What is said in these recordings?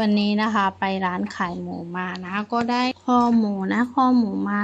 วันนี้นะคะไปร้านขายหมูมานะ ก็ได้ข้อหมูนะข้อหมูมา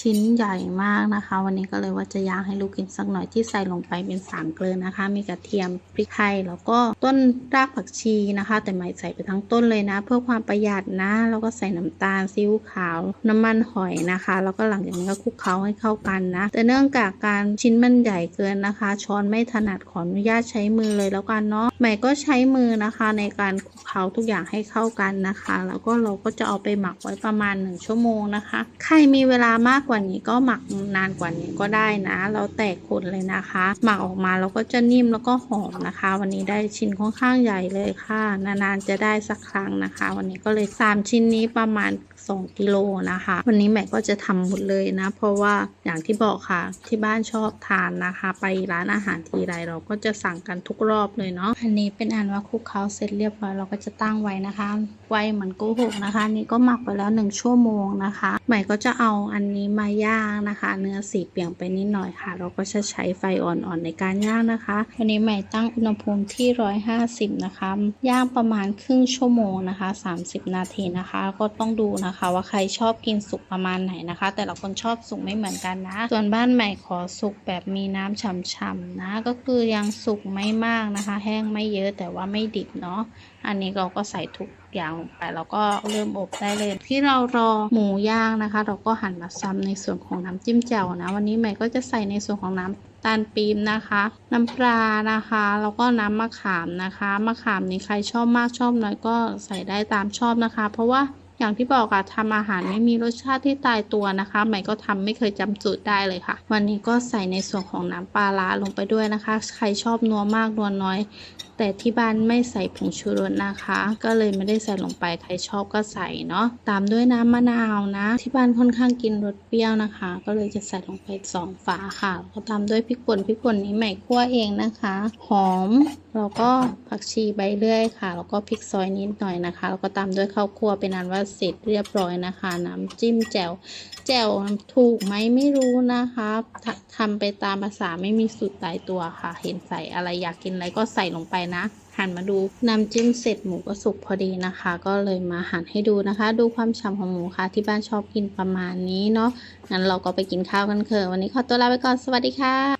ชิ้นใหญ่มากนะคะ วันนี้ก็เลยว่าจะย่างให้ลูกกินสักหน่อยที่ใส่ลงไปเป็นสามเกลือนะคะ มีกระเทียมพริกไทยแล้วก็ต้นรากผักชีนะคะ แต่ไม่ใส่ไปทั้งต้นเลยนะ เพื่อความประหยัดนะแล้วก็ใส่น้ำตาลซีอิ๊วขาว น้ำมันหอยนะคะ แล้วก็หลังจากนี้ก็คลุกเคล้าให้เข้ากันนะ แต่เนื่องจากการชิ้นมันใหญ่เกินนะคะ ช้อนไม่ถนัดขออนุญาตใช้มือเลยแล้วกันเนาะใหม่ก็ใช้มือนะคะในการคลุกเคล้าทุกอย่างให้เข้ากันนะคะ แล้วก็เราก็จะเอาไปหมักไว้ประมาณ 1 ชั่วโมงนะคะ ใครมีเวลามากกว่านี้ก็หมักนานกว่านี้ก็ได้นะ เราแตกคนเลยนะคะ หมักออกมาแล้วก็จะนิ่มแล้วก็หอมนะคะ วันนี้ได้ชิ้นค่อนข้างใหญ่เลยค่ะ นานๆจะได้สักครั้งนะคะ วันนี้ก็เลย 3 ชิ้นนี้ประมาณ2กิโลนะคะ วันนี้แม่ก็จะทำหมดเลยนะ เพราะว่าอย่างที่บอกค่ะ ที่บ้านชอบทานนะคะ ไปร้านอาหารทีไรเราก็จะสั่งกันทุกรอบเลยเนาะอันนี้เป็นอันว่าคลุกเคล้าเสร็จเรียบร้อยเราก็จะตั้งไว้นะคะ ไว้เหมือนโกหกนะคะนนี่ก็หมักไปแล้ว 1 ชั่วโมงนะคะ ใหม่ก็จะเอาอันนี้มาย่างนะคะ เนื้อสีเปลี่ยนไปนิดหน่อยค่ะ เราก็จะใช้ไฟอ่อนๆในการย่างนะคะวันนี้ใหม่ตั้งอุณหภูมิที่ 150 นะคะ ย่างประมาณครึ่งชั่วโมงนะคะ 30 นาทีนะคะ ก็ต้องดูนะคะ ว่าใครชอบกินสุกประมาณไหนนะคะ แต่ละคนชอบสุกไม่เหมือนกันนะ ส่วนบ้านใหม่ขอสุกแบบมีน้ำฉ่ำๆนะ ก็คือยังสุกไม่มากนะคะ แห้งไม่เยอะแต่ว่าไม่ดิบเนาะอันนี้เราก็ใส่ทุกอย่างลงไปแล้วก็เริ่มอบได้เลย ที่เรารอหมูย่างนะคะ เราก็หั่นมาซ้ำในส่วนของน้ำจิ้มแจ่วนะวันนี้ใหม่ก็จะใส่ในส่วนของน้ำตาลปี๊บนะคะ น้ำปลานะคะ แล้วก็น้ำมะขามนะคะ มะขามนี่ใครชอบมากชอบน้อยก็ใส่ได้ตามชอบนะคะ เพราะว่า อย่างที่บอกอะทำอาหารไม่มีรสชาติที่ตายตัวนะคะใหม่ก็ทำไม่เคยจำสูตรได้เลยค่ะ วันนี้ก็ใส่ในส่วนของน้ำปลาร้าลงไปด้วยนะคะ ใครชอบนัวมากนัวน้อย แต่ที่บ้านไม่ใส่ผงชูรสนะคะ ก็เลยไม่ได้ใส่ลงไปใครชอบก็ใส่เนาะตามด้วยน้ำมะนาวนะ ที่บ้านค่อนข้างกินรสเปรี้ยวนะคะ ก็เลยจะใส่ลงไปสองฝาค่ะแล้วก็ตามด้วยพริกป่นพริกป่นนี้ใหม่คั่วเองนะคะหอมแล้วก็ผักชีใบเลื่อยค่ะแล้วก็พริกซอยนิดหน่อยนะคะแล้วก็ตามด้วยข้าวคั่วเป็นอันว่าเสร็จเรียบร้อยนะคะ น้ำจิ้มแจ่วแจ่วถูกไหมไม่รู้นะคะทำไปตามภาษาไม่มีสูตรตายตัวค่ะ เห็นใส่อะไรอยากกินอะไรก็ใส่ลงไปนะหันมาดูน้ำจิ้มเสร็จหมูก็สุกพอดีนะคะ ก็เลยมาหั่นให้ดูนะคะ ดูความฉ่ำของหมูค่ะ ที่บ้านชอบกินประมาณนี้เนาะงั้นเราก็ไปกินข้าวกันเถอะวันนี้ขอตัวลาไปก่อนสวัสดีค่ะ